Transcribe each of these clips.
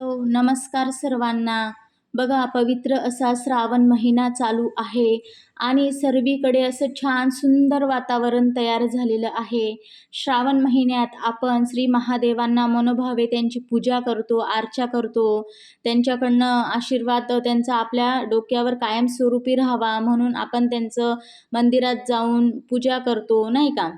हो नमस्कार सर्वांना. बघा पवित्र असा श्रावण महिना चालू आहे आणि सर्वीकडे असं छान सुंदर वातावरण तयार झालेलं आहे. श्रावण महिन्यात आपण श्री महादेवांना मनोभावे त्यांची पूजा करतो आर्चा करतो. त्यांच्याकडनं आशीर्वाद त्यांचा आपल्या डोक्यावर कायमस्वरूपी राहावा म्हणून आपण त्यांचं मंदिरात जाऊन पूजा करतो नाही का?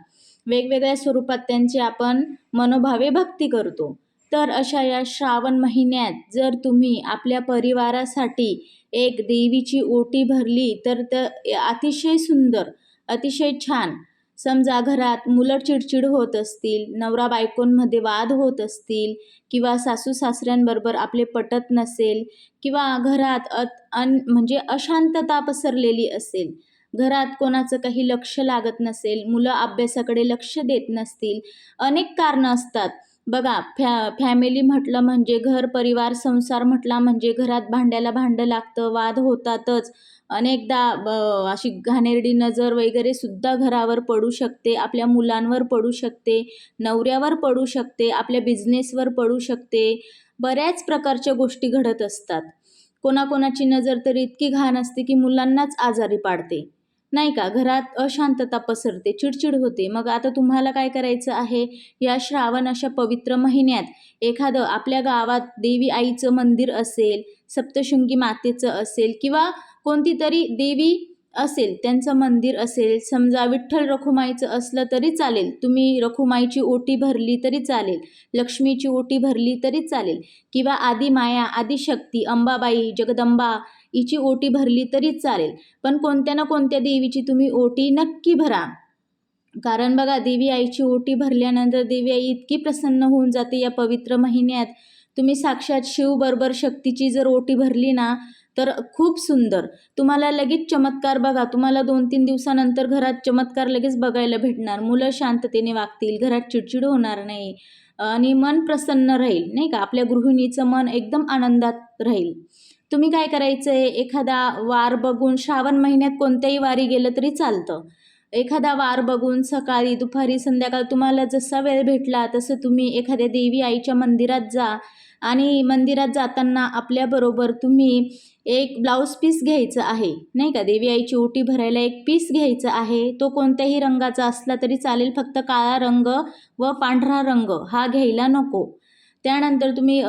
वेगवेगळ्या स्वरूपात त्यांची आपण मनोभावे भक्ती करतो. तर अशा या श्रावण महिन्यात जर तुम्ही आपल्या परिवारासाठी एक देवीची ओटी भरली तर त अतिशय सुंदर अतिशय छान. समजा घरात मुलं चिडचिड होत असतील नवरा बायकोंमध्ये वाद होत असतील किंवा सासू सासऱ्यांबरोबर आपले पटत नसेल किंवा घरात अत अन म्हणजे अशांतता पसरलेली असेल घरात कोणाचं काही लक्ष लागत नसेल मुलं अभ्यासाकडे लक्ष देत नसतील अनेक कारणं असतात. बघा फॅ फॅमिली म्हटलं म्हणजे घर परिवार संसार म्हटला म्हणजे घरात भांड्याला भांडं लागतं वाद होतातच. अनेकदा ब अशी घाणेरडी नजर वगैरे सुद्धा घरावर पडू शकते आपल्या मुलांवर पडू शकते नवऱ्यावर पडू शकते आपल्या बिझनेसवर पडू शकते. बऱ्याच प्रकारच्या गोष्टी घडत असतात. कोणाकोणाची नजर तर इतकी घाण असते की मुलांनाच आजारी पाडते. नाही का? घरात अशांतता पसरते चिडचिड होते. मग आता तुम्हाला काय करायचं आहे? या श्रावण अशा पवित्र महिन्यात एखादं आपल्या गावात देवी आईचं मंदिर असेल सप्तशृंगी मातेचं असेल किंवा कोणती तरी देवी असेल त्यांचं मंदिर असेल समजा विठ्ठल रखुमाईचं असलं तरी चालेल. तुम्ही रखुमाईची ओटी भरली तरी चालेल लक्ष्मीची ओटी भरली तरी चालेल किंवा आदी माया आदिशक्ती अंबाबाई जगदंबा हिची ओटी भरली तरी चालेल. पण कोणत्या ना कोणत्या देवीची तुम्ही ओटी नक्की भरा. कारण बघा देवी आईची ओटी भरल्यानंतर देवी आई इतकी प्रसन्न होऊन जाते या पवित्र महिन्यात. तुम्ही साक्षात शिवबरोबर शक्तीची जर ओटी भरली ना तर खूप सुंदर. तुम्हाला लगेच चमत्कार बघा. तुम्हाला दोन तीन दिवसानंतर घरात चमत्कार लगेच बघायला भेटणार. मुलं शांततेने वागतील. घरात चिडचिड होणार नाही. आणि मन प्रसन्न राहील नाही का? आपल्या गृहिणीचं मन एकदम आनंदात राहील. तुम्ही काय करायचं आहे एखादा वार बघून श्रावण महिन्यात कोणत्याही वारी गेलं तरी चालतं. एखादा वार बघून सकाळी दुपारी संध्याकाळ तुम्हाला जसा वेळ भेटला तसं तुम्ही एखाद्या देवी आईच्या मंदिरात जा. आणि मंदिरात जाताना आपल्याबरोबर तुम्ही एक ब्लाऊज पीस घ्यायचं आहे नाही का? देवी आईची ओटी भरायला एक पीस घ्यायचं आहे. तो कोणत्याही रंगाचा असला तरी चालेल फक्त काळा रंग व पांढरा रंग. हा घ्यायला नको. त्यानंतर तुम्ही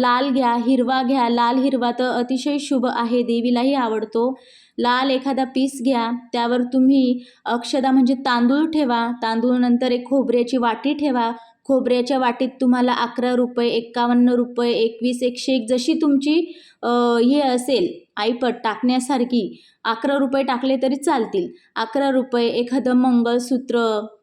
लाल घ्या हिरवा घ्या. लाल हिरवा तर अतिशय शुभ आहे देवीलाही आवडतो. लाल एखादा पीस घ्या. त्यावर तुम्ही अक्षदा म्हणजे तांदूळ ठेवा. तांदूळ नंतर एक खोबऱ्याची वाटी ठेवा. खोबऱ्याच्या वाटीत तुम्हाला अकरा रुपये एक्कावन्न रुपये एकवीस एकशे एक जशी तुमची हे असेल आईपट टाकण्यासारखी अकरा रुपये टाकले तरी चालतील. अकरा रुपये एखादं मंगळसूत्र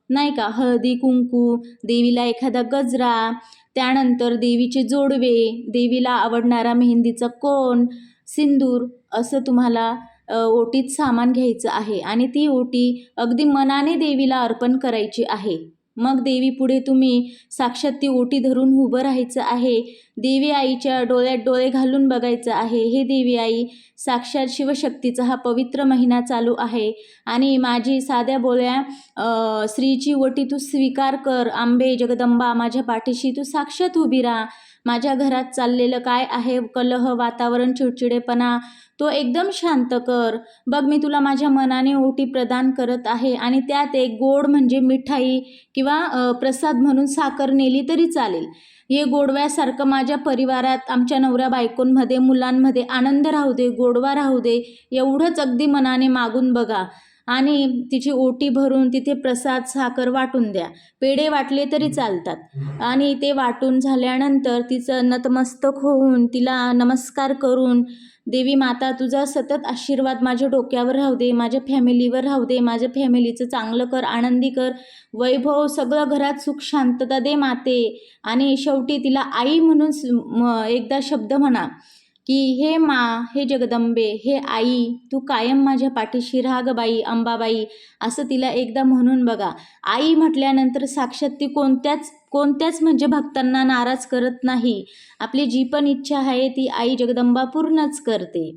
नाही का हळदी कुंकू देवीला एखादा गजरा त्यानंतर देवीचे जोडवे देवीला आवडणारा मेहंदीचा कोण सिंदूर असं तुम्हाला ओटीत सामान घ्यायचं आहे. आणि ती ओटी अगदी मनाने देवीला अर्पण करायची आहे. मग देवीपुढे तुम्ही साक्षात ती ओटी धरून उभं राहायचं आहे. देवी आईच्या डोळ्यात डोळे घालून बघायचं आहे. हे देवी आई साक्षात शिवशक्तीचा हा पवित्र महिना चालू आहे. आणि माझी साध्या बोळ्या स्त्रीची ओटी तू स्वीकार कर. आंबे जगदंबा माझ्या पाठीशी तू साक्षात उभी राहा. माझ्या घरात चाललेलं काय आहे? कलह वातावरण चिडचिडेपणा. तो एकदम शांत कर. बघ मी तुला माझ्या मनाने ओटी प्रदान करत आहे आणि त्यात एक गोड म्हणजे मिठाई किंवा प्रसाद म्हणून साखर नेली तरी चालेल. हे गोडव्यासारखं माझ्या परिवारात आमच्या नवऱ्या बायकोंमध्ये मुलांमध्ये आनंद राहू दे गोडवा राहू दे एवढंच अगदी मनाने मागून बघा. आणि तिची ओटी भरून तिथे प्रसाद साखर वाटून द्या. पेढे वाटले तरी चालतात. आणि ते वाटून झाल्यानंतर तिचं नतमस्तक होऊन तिला नमस्कार करून देवी माता तुझा सतत आशीर्वाद माझ्या डोक्यावर राहू दे माझ्या फॅमिलीवर राहू दे माझ्या फॅमिलीचं चांगलं कर आनंदी कर. वैभव सगळं घरात सुख शांतता दे माते. आणि शेवटी तिला आई म्हणून एकदा शब्द म्हणा की हे मा हे जगदंबे हे आई तू कायम माझ्या पाठीशी राग बाई अंबाबाई असं तिला एकदा म्हणून बघा. आई म्हटल्यानंतर साक्षात ती कोणत्याच कोणत्याच म्हणजे भक्तांना नाराज करत नाही. आपली जी पण इच्छा आहे ती आई जगदंबा पूर्णच करते.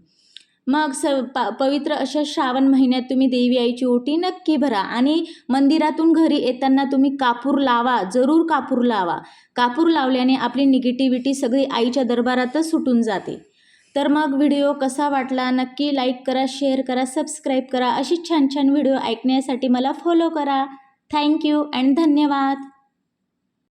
मग स प पवित्र अशा श्रावण महिन्यात तुम्ही देवी आईची ओटी नक्की भरा आणि मंदिरातून घरी येताना तुम्ही कापूर लावा जरूर कापूर लावा. कापूर लावल्याने आपली निगेटिव्हिटी सगळी आईच्या दरबारातच सुटून जाते. तर मग व्हिडिओ कसा वाटला नक्की लाईक करा शेअर करा सबस्क्राईब करा अशी छान छान व्हिडिओ ऐकण्यासाठी मला फॉलो करा. थँक्यू अँड धन्यवाद.